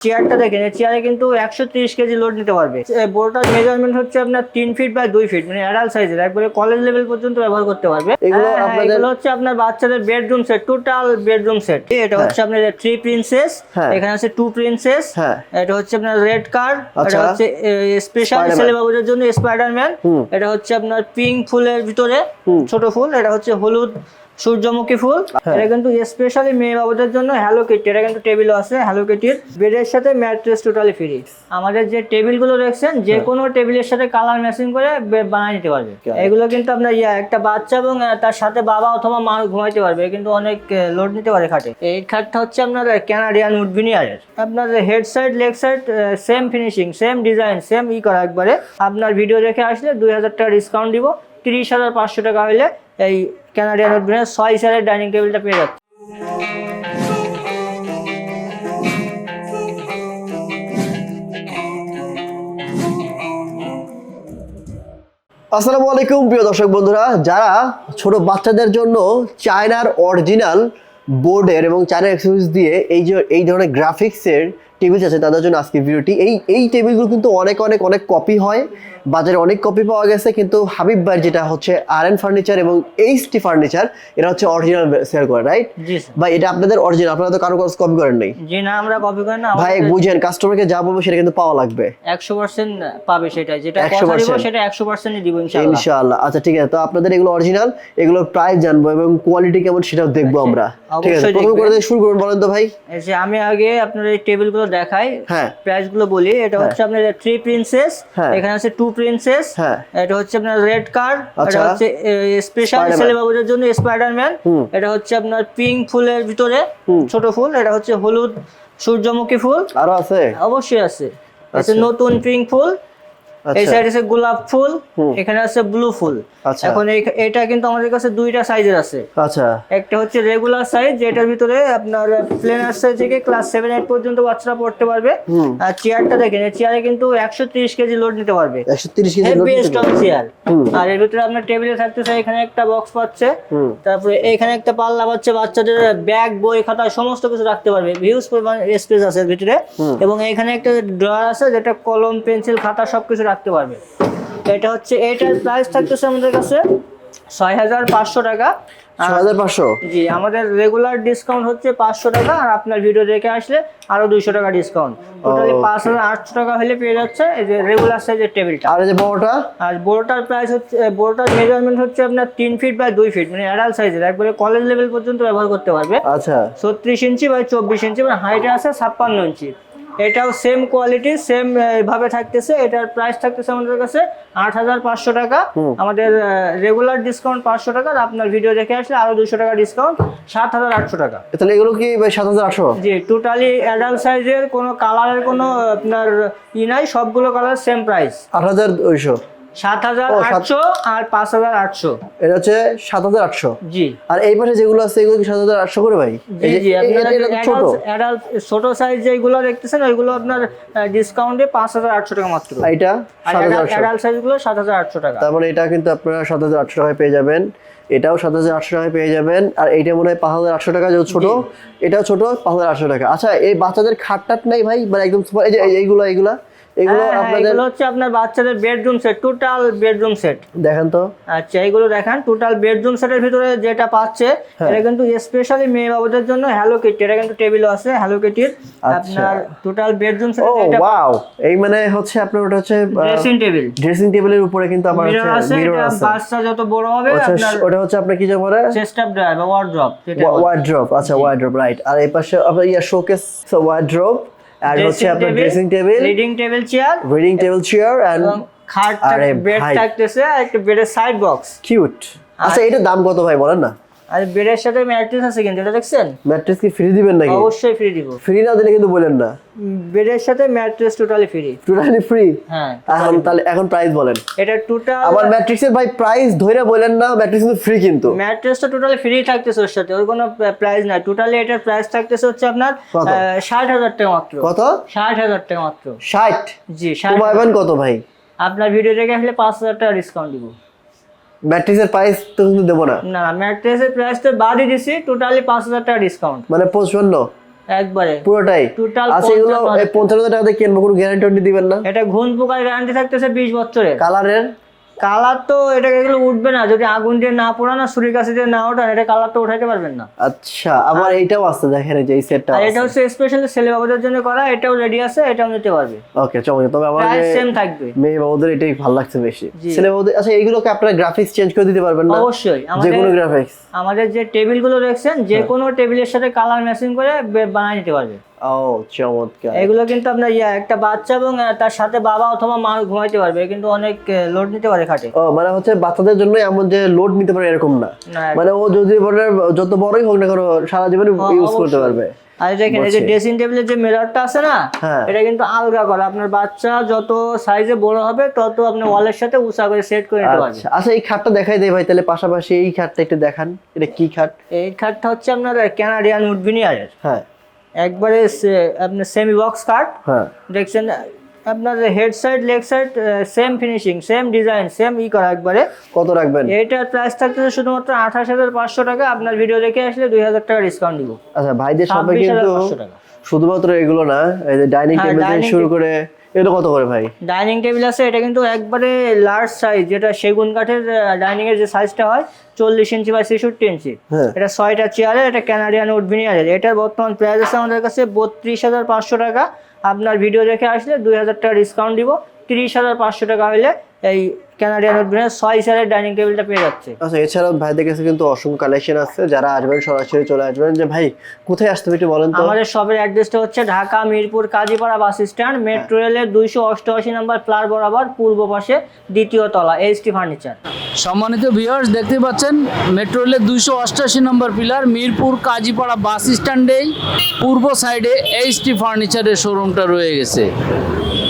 চেয়ারটা দেখেন এই চেয়ারে কিন্তু একশো তিরিশ কেজি লোড নিতে পারবে বোর্ডটার মেজারমেন্ট হচ্ছে আপনার তিন ফিট বাই দুই ফিট মানে অ্যাডাল্ট সাইজের একবারে কলেজ লেভেল পর্যন্ত ব্যবহার করতে পারবে এগুলো হ্যাঁ, হ্যাঁ, হচ্ছে আপনার বাচ্চাদের bedroom set total bedroom set এটা হচ্ছে আপনার থ্রি প্রিন্সেস। এখানে আছে টু প্রিন্সেস। এটা হচ্ছে আপনার রেড কার এটা। হচ্ছে স্পেশাল। ছেলে বাবুদের জন্য স্পাইডারম্যান। এটা হচ্ছে আপনার পিঙ্ক ফুলের ভিতরে ছোট ফুল এটা হচ্ছে হলুদ সূর্যমুখী ফুল। হ্যাঁ। এটা কিন্তু স্পেশালি মেয়ে বাবুদের জন্য হ্যালো কিট এটা কিন্তু টেবিলও আছে হ্যালো কিটির বেডের সাথে ম্যাট্রেস টোটালি ফ্রি আমাদের যে টেবিলগুলো দেখছেন যে হ্যাঁ। কোনো টেবিলের সাথে কালার ম্যাচিং করে বানিয়ে নিতে পারবে। এগুলো কিন্তু আপনার ইয়া একটা বাচ্চা এবং তার সাথে বাবা অথবা মা ঘুমাইতে পারবে। কিন্তু অনেক লোড নিতে পারে খাটে। এই খাটটা হচ্ছে আপনার ক্যানাডিয়ান উড ভিনিয়ারের আপনার head side leg side same finishing same design same ই করা একবারে। আপনার ভিডিও দেখে আসলে দুই হাজার টাকা ডিসকাউন্ট দিব। তিরিশ হাজার পাঁচশো টাকা হলে এই ক্যানাডিয়ান উড ভিনিয়ার ছয় সাইজের ডাইনিং টেবিলটা পেয়ে যাচ্ছে আসসালামু আলাইকুম প্রিয় দর্শক বন্ধুরা। যারা ছোট বাচ্চাদের জন্য চায়নার অরিজিনাল বোর্ডের এবং চায়নার এক্সেসরিজ দিয়ে এই যে, এই ধরনের গ্রাফিক্সের টেবিল আছে, তাদের জন্য আজকে ভিডিওটি এই এই টেবিলগুলো কিন্তু অনেক অনেক অনেক কপি হয়। বাজারে অনেক কপি পাওয়া গেছে কিন্তু হাবিব ভাই যেটা হচ্ছে আর এন ফার্নিচার এবং এইচ টি ফার্নিচার এটা হচ্ছে অরিজিনাল সেল করে রাইট ভাই এটা আপনাদের অরিজিনাল আপনারা তো কারও কাছে কপি করেন নাই। জি না আমরা কপি করি না ভাই বুঝেন কাস্টমারকে যা বলব সেটা কিন্তু পাওয়া লাগবে। একশো পার্সেন্ট পাবে সেটা যেটা 100% কথা দিব সেটা একশো পার্সেন্টই দিব ইনশাআল্লাহ। ইনশাআল্লাহ। আচ্ছা ঠিক আছে তো আপনাদের এগুলো অরিজিনাল এগুলোর প্রাইস জানব এবং কোয়ালিটি কেমন সেটাও দেখব আমরা। ঠিক আছে প্রথম করে শুরু করুন বলেন তো ভাই। এই যে আমি আগে আপনার এই টেবিলগুলো দেখাই হ্যাঁ। প্রাইসগুলো বলি এটা হচ্ছে আপনার থ্রি প্রিন্সেস হ্যাঁ। এখানে আছে টু প্রিন্সেস হ্যাঁ এটা হচ্ছে আপনার রেড কার এটা আচ্ছা। হচ্ছে স্পেশাল Spider-Man। ছেলে বাবুদের জন্য স্পাইডারম্যান। এটা হচ্ছে আপনার পিঙ্ক ফুলের ভিতরে ছোট ফুল এটা হচ্ছে হলুদ সূর্যমুখী ফুল আরও আছে অবশ্যই আছে আচ্ছা। নতুন পিঙ্ক ফুল এই আচ্ছা। সাইড আছে গোলাপ ফুল এখানে আছে ব্লু ফুল। আচ্ছা। এখন এটা কিন্তু আমাদের কাছে দুইটা সাইজের আছে। আচ্ছা। একটা হচ্ছে রেগুলার সাইজ যেটার ভিতরে আপনার প্লেনার সাইজ থেকে ক্লাস সেভেন এইট পর্যন্ত বাচ্চারা পড়তে পারবে। আর চেয়ারটা দেখেন এই চেয়ারে কিন্তু একশো তিরিশ কেজি লোড নিতে পারবে। একশো তিরিশ কেজি হেভি স্টক চেয়ার আর এর ভিতরে আপনার টেবিলে থাকতেছে এখানে একটা বক্স পাচ্ছে। তারপরে এখানে একটা পাল্লা পাচ্ছে বাচ্চাদের ব্যাগ বই খাতা সমস্ত কিছু রাখতে পারবে। ভিউজ পরিমাণ স্পেস আছে এর ভিতরে। এবং এখানে একটা ড্রয়ার আছে যেটা কলম পেন্সিল খাতা সবকিছু রাখতে পারবে। এটা হচ্ছে এটার প্রাইস থাকতেছে আমাদের কাছে ছয় হাজার পাঁচশো টাকা। হাজার পাঁচশো? জি আমাদের রেগুলার ডিসকাউন্ট হচ্ছে পাঁচশো টাকা আর আপনার ভিডিও দেখে আসলে আরও দুইশো টাকা ডিসকাউন্ট টোটালি. পাঁচ হাজার আটশো টাকা হলে পেয়ে যাচ্ছে এই যে রেগুলার সাইজের টেবিলটা আর এই যে বড়টা? আর বোর্ডটার প্রাইস হচ্ছে বোর্ডটার মেজারমেন্ট হচ্ছে আপনার তিন ফিট বাই দুই ফিট মানে অ্যাডাল্ট সাইজের একবারে কলেজ লেভেল পর্যন্ত ব্যবহার করতে পারবে। আচ্ছা। ছত্রিশ ইঞ্চি বাই চব্বিশ ইঞ্চি মানে হাইটে আছে ছাপ্পান্ন ইঞ্চি এটাও সেম কোয়ালিটি সেম ভাবে থাকতেছে। এটার প্রাইস থাকতেছে আমাদের কাছে আট হাজার পাঁচশো টাকা। আমাদের রেগুলার ডিসকাউন্ট পাঁচশো টাকা আর আপনার ভিডিও দেখে আসলে আরও দুশো টাকা ডিসকাউন্ট সাত হাজার আটশো টাকা। তাহলে এগুলো কি সাত হাজার আটশো? জি টোটালি অ্যাডাল্ট সাইজের কোনো কালারের কোনো আপনার ই নাই সবগুলো কালার সেম প্রাইস আট হাজার দুইশো। সাত হাজার আটশো আর পাঁচ হাজার আটশো। এটা হচ্ছে সাত হাজার আটশো। জি। আর এই পাশে যেগুলো আছে এগুলো কি সাত হাজার আটশো করে ভাই? জি জি এ- আপনার এটা- এটা তো ছোট। adult- adult ছোট সাইজ যেগুলো দেখতেছেন ওইগুলো আপনার ডিসকাউন্টে পাঁচ হাজার আটশো টাকা মাত্র। এটা আর সাত হাজার আটশো। অ্যাডাল্ট সাইজগুলো সাত হাজার আটশো টাকা। তার মানে এটা কিন্তু আপনারা সাত হাজার আটশো টাকায় পেয়ে যাবেন। এটাও সাত হাজার আটশো টাকায় পেয়ে যাবেন। আর এইটা মনে হয় পাঁচ হাজার আটশো টাকা যেহেতু ছোট এটাও ছোট পাঁচ হাজার আটশো টাকা। আচ্ছা এই বাচ্চাদের খাট টাট নাই ভাই? মানে একদম এই যে এইগুলো এইগুলো। এগুলো হ্যাঁ, হ্যাঁ, আপনাদের এগুলো হচ্ছে আপনার বাচ্চাদের bedroom set total bedroom set দেখেন তো। আচ্ছা এইগুলো দেখেন টোটাল বেডরুম সেটের ভিতরে যেটা পাচ্ছে হ্যাঁ। এটা কিন্তু স্পেশালি মেয়ে বাবুদের জন্য হ্যালো কিট এটা কিন্তু টেবিলও আছে হ্যালো কিটির আচ্ছা। আপনার টোটাল বেডরুম সেট ও ওয়াও এই মানে হচ্ছে আপনার ওটা হচ্ছে ড্রেসিং টেবিল ড্রেসিং টেবিলের উপরে কিন্তু মিরর হচ্ছে মিরর আছে। বাচ্চা যত বড় হবে আপনার ওটা হচ্ছে আপনার কি যে বলে chest up drive wardrobe wardrobe আচ্ছা ওয়ার্ড্রপ রাইট আর এই পাশে আপনার ইয়া শোকেস ওয়ার্ড্রপ আর হচ্ছে আপনার dressing table reading table chair reading table chair and খাট আরে বেড। থাকতেছে আর একটা বেডের সাইড বক্স কিউট আচ্ছা এটার দাম কত ভাই বলেন না? আর বেডের সাথে ম্যাট্রেস আছে কিন্তু এটা দেখছেন? ম্যাট্রেস কি ফ্রি দিবেন নাকি? অবশ্যই ফ্রি দিব। ফ্রি না দিলে কিন্তু বলেন না। বেডের সাথে mattress totally free totally free হ্যাঁ। এখন তাহলে এখন প্রাইস বলেন। এটা টোটাল আবার ম্যাট্রিক্সের ভাই প্রাইস ধরে বলেন না ম্যাট্রিক্স কিন্তু ফ্রি কিন্তু। ম্যাট্রেসটা টোটালি ফ্রি থাকতেছে ওর সাথে ওর কোনো প্রাইস নাই। টোটালি এটার প্রাইস থাকতেছে হচ্ছে আপনার কত? ষাট হাজার টাকা মাত্র। কত? ষাট হাজার টাকা মাত্র। ষাট? জি ষাট কমাবেন কত ভাই? আপনার ভিডিও দেখে আসলে পাঁচ হাজার টাকা ডিসকাউন্ট দিব। ম্যাট্রিক্সের প্রাইস তো কিন্তু দেবো না। না ম্যাট্রিক্সের প্রাইস তো বাদই দিছি টোটালি পাঁচ হাজার টাকা ডিসকাউন্ট মানে পঁচপান্ন। একবারে। পুরোটাই। টোটাল আচ্ছা এগুলো পঞ্চান্ন হাজার টাকা দিয়ে কিনবো কোনো গ্যারান্টি দিবেন না? এটা ঘুণ পোকার গ্যারান্টি থাকতেছে বিশ বছরের। কালারের কালার তো এটা এগুলো উঠবে না। যদি আগুন দিয়ে না পোড়ানো ছুরি কাছে দিয়ে না ওঠান এটা কালার তো উঠাইতে পারবেন না। আচ্ছা আবার এইটাও আছে দেখেন এই যে এই সেটটা আর এটা হচ্ছে স্পেশালি ছেলে বাবুদের জন্য করা এটাও রেডি আছে এটাও নিতে পারবে। ওকে চমৎকার। তবে আমার সেম থাকবে। মেয়ে বাবুদের এটাই ভালো লাগছে বেশি। ছেলে বাবুদের আচ্ছা এইগুলোকে আপনারা গ্রাফিক্স চেঞ্জ করে দিতে পারবেন না? অবশ্যই। যে কোনো গ্রাফিক্স আমাদের যে টেবিলগুলো দেখছেন যে। কোনো টেবিলের সাথে কালার ম্যাচিং করে বানিয়ে নিতে পারবে। ও চমৎকার। এগুলো কিন্তু আপনার ইয়া একটা বাচ্চা এবং তার সাথে বাবা অথবা মা ঘুমাইতে পারবে কিন্তু অনেক লোড নিতে পারে খাটে। ও মানে হচ্ছে বাচ্চাদের জন্য এমন যে লোড নিতে পারে এরকম না। মানে ও যদি বলে যত বড়ই হোক না কেন সারা জীবন ইউজ করতে পারবে। আর দেখেন এই যে ড্রেসিং টেবিলের যে মিররটা আছে না হ্যাঁ। এটা কিন্তু আলগা করা। আপনার বাচ্চা যত সাইজে বড় হবে তত আপনি ওয়ালের সাথে উঁচা করে সেট করে নিতে পারবেন। আচ্ছা আচ্ছা এই খাটটা দেখাই দেই ভাই তাহলে পাশাপাশি এই খাটটা একটু দেখান। এটা কি খাট? এই খাটটা হচ্ছে আপনার ক্যানাডিয়ান উড ভিনিয়ারের হ্যাঁ। একবারে আপনার সেমি বক্স কাট হ্যাঁ। দেখছেন আপনার head side leg side same finishing same design same ই করা একবারে। কত রাখবেন? এটার প্রাইস থাকতেছে শুধুমাত্র আঠাশ হাজার পাঁচশো টাকা। আপনার ভিডিও দেখে আসলে দুই হাজার টাকা ডিসকাউন্ট দিব আচ্ছা ভাইদের সবাই কিন্তু শুধুমাত্র এগুলো না এই যে ডাইনিং হ্যাঁ, টেবিল থেকে শুরু করে এগুলো কত করে ভাই? ডাইনিং টেবিল আছে এটা কিন্তু একবারে লার্জ সাইজ যেটা সেগুন কাঠের ডাইনিং এর যে সাইজটা হয় চল্লিশ ইঞ্চি বা ছেষট্টি ইঞ্চি। হ্যাঁ। এটা ছয়টা চেয়ারের এটা ক্যানাডিয়ান উড ভিনিয়ারের এটার বর্তমান প্রাইস আছে আমাদের কাছে বত্রিশ হাজার পাঁচশো টাকা। আপনার ভিডিও দেখে আসলে দুই হাজার টাকা ডিসকাউন্ট দিব। তিরিশ হাজার পাঁচশো টাকা হলে এই ক্যানাডিয়ান উড ছয় চেয়ারের ডাইনিং টেবিলটা পেয়ে যাচ্ছে। আচ্ছা এছাড়াও ভাইদের কাছে কিন্তু অসংখ্য কালেকশন আছে। যারা আসবেন সরাসরি চলে আসবেন। যে ভাই কোথায় আসতে হবে একটু বলেন তো? আমাদের শপের অ্যাড্রেসটা হচ্ছে Dhaka Mirpur Kazipara bus stand metro রেলের দুইশো অষ্টআশি নম্বর প্লার বরাবর পূর্ব পাশে দ্বিতীয় তলা এইচটি ফার্নিচার সম্মানিত ভিউয়ার্স দেখতে পাচ্ছেন মেট্রো রেলের দুইশো অষ্টাশি নম্বর পিলার মিরপুর কাজীপাড়া বাস স্ট্যান্ডেই পূর্ব সাইডে এইচটি ফার্নিচারের শোরুমটা রয়ে গেছে।